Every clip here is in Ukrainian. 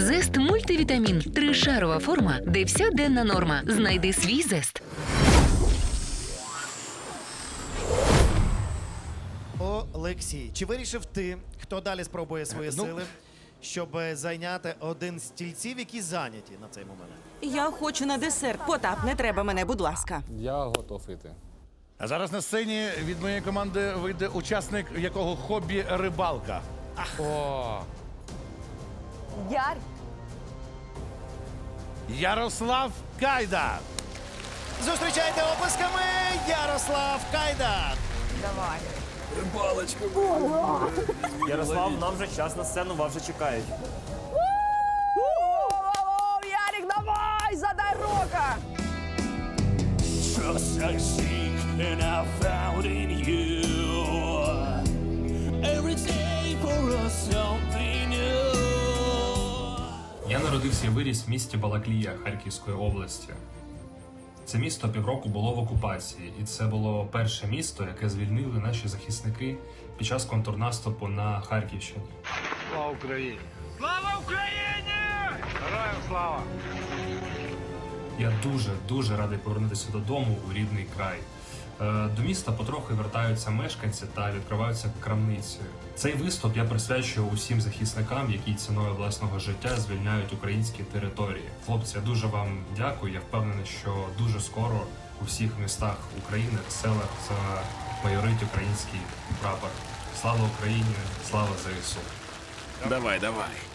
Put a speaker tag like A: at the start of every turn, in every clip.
A: Зест мультивітамін. Тришарова форма, де вся денна норма. Знайди свій зест.
B: Олексій, чи вирішив ти, хто далі спробує свої
C: Ну.
B: сили, щоб е, зайняти один з стільців, які зайняті на цей момент?
D: Я хочу на десерт. Потап, не треба мене, будь ласка.
E: Я готов іти.
C: А зараз на сцені від моєї команди вийде учасник, якого хобі рибалка.
E: О,
D: Яр.
C: Ярослав Кайда.
B: Зустрічайте описками Ярослав Кайда. Давай. Кайдан.
F: Ярослав, нам вже час на сцену, вас вже чекають.
G: Я виріс в місті Балаклія Харківської області. Це місто півроку було в окупації, і це було перше місто, яке звільнили наші захисники під час контрнаступу на Харківщині.
H: Слава Україні! Слава Україні! Героям слава!
G: Я дуже дуже радий повернутися додому у рідний край. Е, До міста потрохи вертаються мешканці та відкриваються крамниці. Цей виступ я присвячую усім захисникам, які ціною власного життя звільняють українські території. Хлопці, я дуже вам дякую. Я впевнений, що дуже скоро у всіх містах України, селах замайорить український прапор. Слава Україні! Слава ЗСУ!
I: Давай, давай.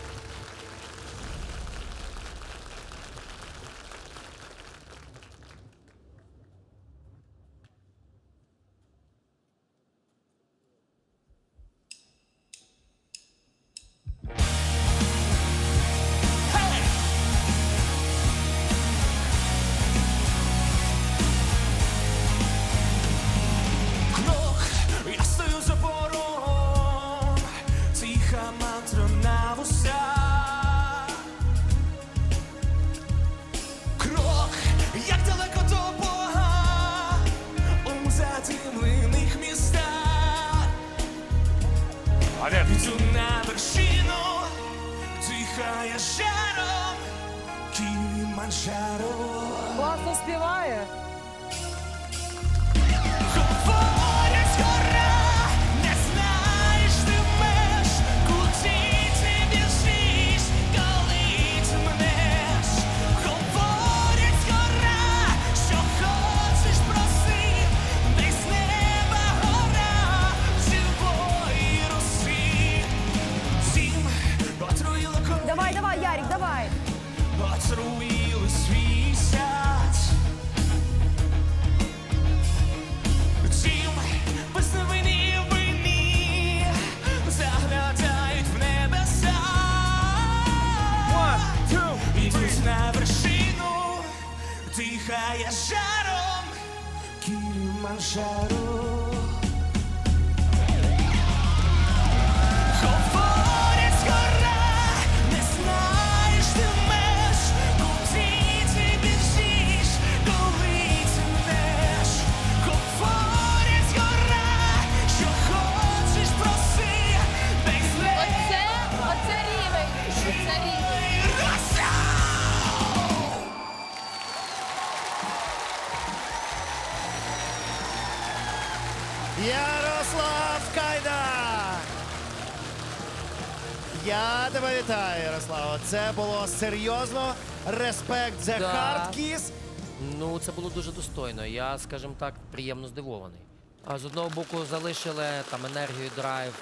I: Отруїла крові,
D: Давай, давай, Ярик, давай.
B: shadow. Я тебе вітаю, Ярослава. Це було серйозно. Респект за
J: Да.
B: хардкіс.
J: Ну, це було дуже достойно. Я, скажімо так, приємно здивований. А з одного боку залишили там енергію, драйв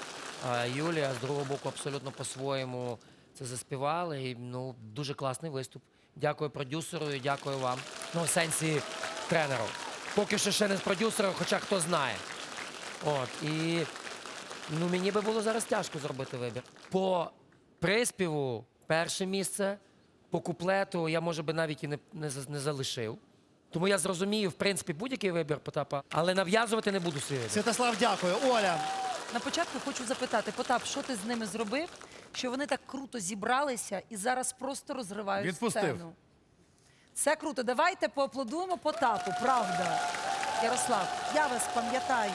J: а, Юлія, з другого боку, абсолютно по-своєму це заспівали. І ну, дуже класний виступ. Дякую продюсеру і дякую вам. Ну, в сенсі тренеру. Поки що ще не з продюсером, хоча хто знає. От, і ну, мені би було зараз тяжко зробити вибір. По приспіву перше місце, по куплету я, може би, навіть і не, не, за- не залишив. Тому я зрозумію, в принципі, будь-який вибір Потапа, але нав'язувати не буду свій вибір.
B: Святослав, дякую. Оля,
K: На початку хочу запитати, Потап, що ти з ними зробив, що вони так круто зібралися і зараз просто розривають
C: Відпустив.
K: сцену? Це круто. Давайте поаплодуємо Потапу, правда. Ярослав, я вас пам'ятаю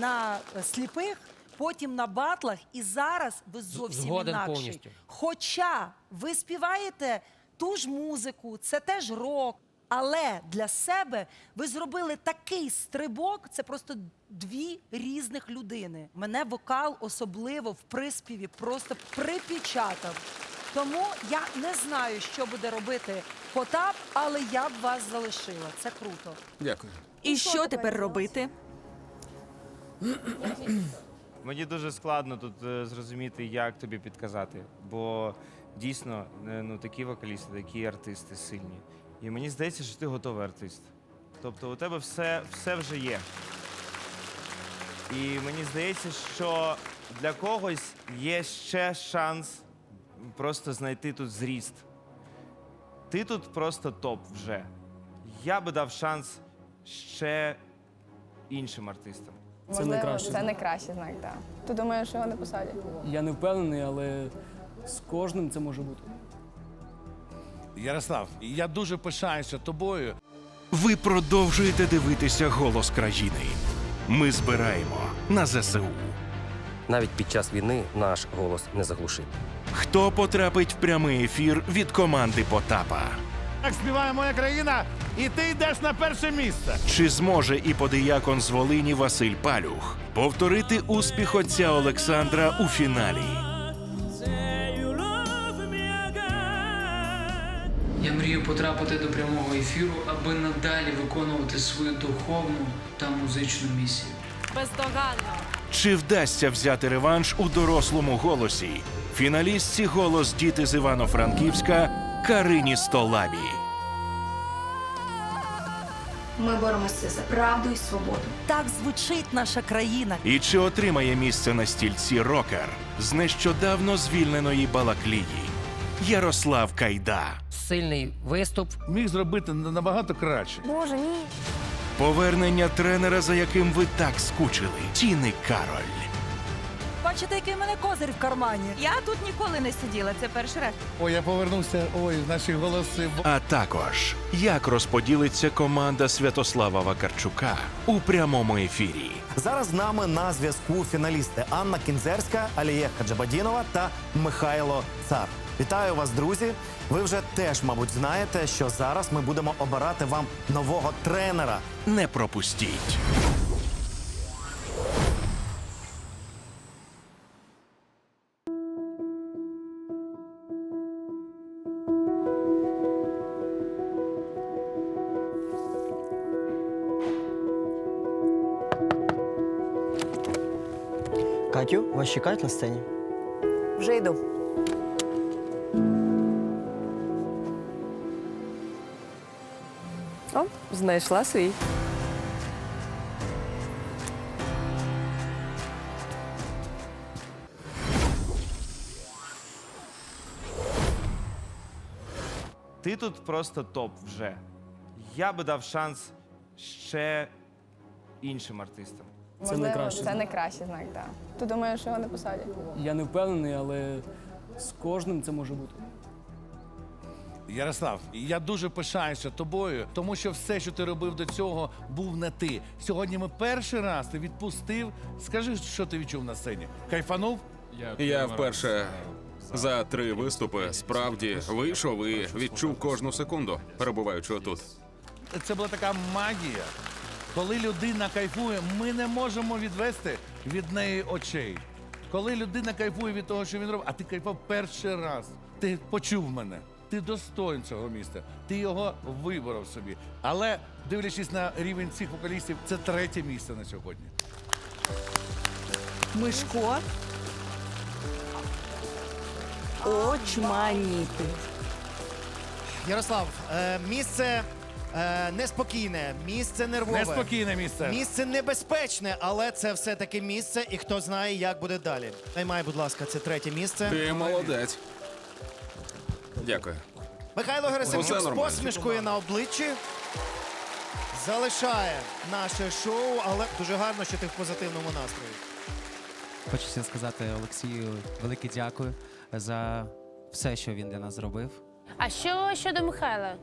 K: на е, сліпих потім на батлах, і зараз ви зовсім
J: згоден
K: інакші.
J: повністю.
K: Хоча ви співаєте ту ж музику, це теж рок. Але для себе ви зробили такий стрибок, це просто дві різних людини. Мене вокал особливо в приспіві просто припечатав. Тому я не знаю, що буде робити Потап, але я б вас залишила. Це круто.
L: Дякую.
I: І що тепер робити?
M: Мені дуже складно тут е, зрозуміти, як тобі підказати. Бо дійсно е, ну, такі вокалісти, такі артисти сильні. І мені здається, що ти готовий артист. Тобто у тебе все, все вже є. І мені здається, що для когось є ще шанс просто знайти тут зріст. Ти тут просто топ вже. Я би дав шанс ще іншим артистам.
N: Це найкраще.
F: Це найкращий знак, так. Ти думаєш, що його не посадять?
N: Я не впевнений, але з кожним це може бути.
C: Ярослав, я дуже пишаюся тобою.
O: Ви продовжуєте дивитися голос країни. Ми збираємо на ЗСУ.
J: Навіть під час війни наш голос не заглушив.
O: Хто потрапить в прямий ефір від команди Потапа?
C: Так співає моя країна, і ти йдеш на перше місце.
O: Чи зможе і подиякон з Волині Василь Палюх повторити успіх отця Олександра у фіналі?
A: Я мрію потрапити до прямого ефіру, аби надалі виконувати свою духовну та музичну місію.
F: Бездоганно.
O: Чи вдасться взяти реванш у дорослому голосі? Фіналістці голос діти з Івано-Франківська Карині Столабі.
F: Ми боремося за правду і свободу.
K: Так звучить наша країна.
O: І чи отримає місце на стільці рокер з нещодавно звільненої Балаклії Ярослав Кайда?
J: Сильний виступ.
C: Міг зробити набагато краще.
F: Боже, ні.
O: Повернення тренера, за яким ви так скучили, Тіни Кароль.
K: Бачите, який в мене козир в кармані.
I: Я тут ніколи не сиділа, це перший раз.
C: Ой, я повернувся. Ой, наші голоси.
O: А також як розподілиться команда Святослава Вакарчука у прямому ефірі.
B: Зараз з нами на зв'язку фіналісти Анна Кінзерська, Аліє Хаджабадінова та Михайло Цар. Вітаю вас, друзі! Ви вже теж, мабуть, знаєте, що зараз ми будемо обирати вам нового тренера.
O: Не пропустіть.
J: Вас чекають на сцені?
I: Вже йду.
F: О, знайшла свій.
M: Ти тут просто топ вже. Я би дав шанс ще іншим артистам.
N: Це найкраще.
F: Це найкращий знак, так. Ти думаєш, що його не посадять?
N: Я не впевнений, але з кожним це може бути.
C: Ярослав, я дуже пишаюся тобою, тому що все, що ти робив до цього, був не ти. Сьогодні ми перший раз ти відпустив. Скажи, що ти відчув на сцені? Кайфанув?
L: Я вперше за три виступи справді вийшов і відчув кожну секунду, перебуваючи отут.
C: Це була така магія. Коли людина кайфує, ми не можемо відвести від неї очей. Коли людина кайфує від того, що він робить, а ти кайфував перший раз. Ти почув мене. Ти достоин цього міста. Ти його виборов собі. Але дивлячись на рівень цих вокалістів, це третє місце на сьогодні.
I: Мишко. Очманіти.
B: Ярослав, е, місце е, неспокійне, місце нервове.
C: Неспокійне місце.
B: Місце небезпечне, але це все-таки місце, і хто знає, як буде далі. Наймай, будь ласка, це третє місце.
L: Ти молодець. Дякую.
B: Михайло Герасимчук
L: Усе
B: з
L: нормально.
B: посмішкою на обличчі залишає наше шоу, але дуже гарно, що ти в позитивному настрої.
A: Хочеться сказати Олексію велике дякую за все, що він для нас зробив.
F: А що щодо Михайла?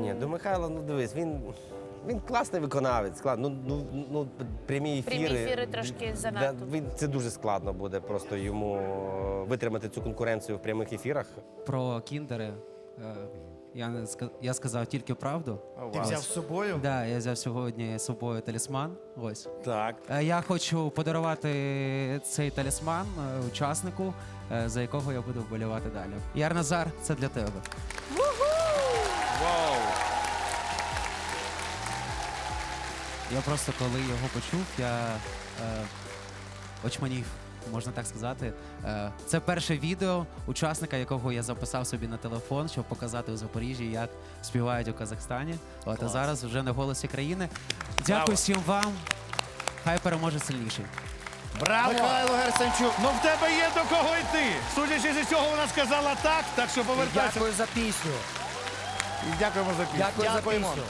J: Ні, до Михайла, ну дивись, він
P: Він класний виконавець. Клас. Ну, ну, ну, прямі ефіри.
F: Прямі ефіри трошки занадто.
P: Да, він, це дуже складно буде просто йому витримати цю конкуренцію в прямих ефірах.
Q: Про кіндери. е, Я, не ска- я сказав тільки правду.
B: Ти взяв з собою?
Q: Да, я взяв сьогодні з собою талісман. Ось.
B: Так.
Q: Е, Я хочу подарувати цей талісман е, учаснику, е, за якого я буду вболівати далі. Ярназар, це для тебе.
C: Вау!
Q: Я просто коли його почув, я е, очманів, можна так сказати. Е, це перше відео учасника, якого я записав собі на телефон, щоб показати у Запоріжжі, як співають у Казахстані. От а
B: Клас.
Q: зараз вже на голосі країни. Дякую
B: Браво.
Q: всім вам. Хай переможе сильніший.
C: Браво!
B: Михайло Герасимчук.
C: Ну в тебе є до кого йти. Судячи зі цього, вона сказала так, так що повертайся.
J: Дякую за пісню.
C: І дякуємо за пісню.
J: Дякую
B: Дякуємо.
J: за пісню.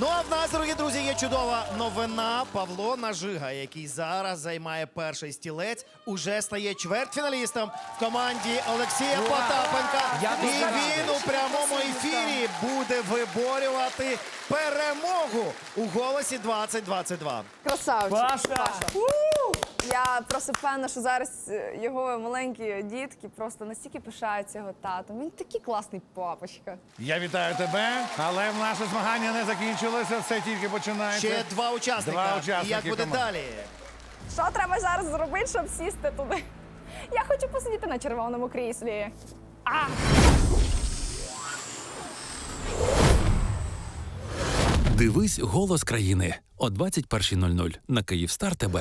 B: Ну а в нас, дорогі друзі, є чудова новина. Павло Нажига, який зараз займає перший стілець, уже стає чвертьфіналістом в команді Олексія Потапенка.
J: Я
B: І
J: дуже радий.
B: він у прямому ефірі буде виборювати перемогу у голосі 2022.
F: Красавчик.
C: Паша!
F: Я просто впевнена, що зараз е, його маленькі дітки просто настільки пишаються його татом. Він такий класний папочка.
C: Я вітаю тебе, але наше змагання не закінчилося, все тільки починається.
B: Ще два учасника.
C: Два
B: І
C: учасники
B: як буде далі?
F: Що треба зараз зробити, щоб сісти туди? Я хочу посидіти на червоному кріслі.
O: Дивись голос країни о 21.00 на Київстар ТБ.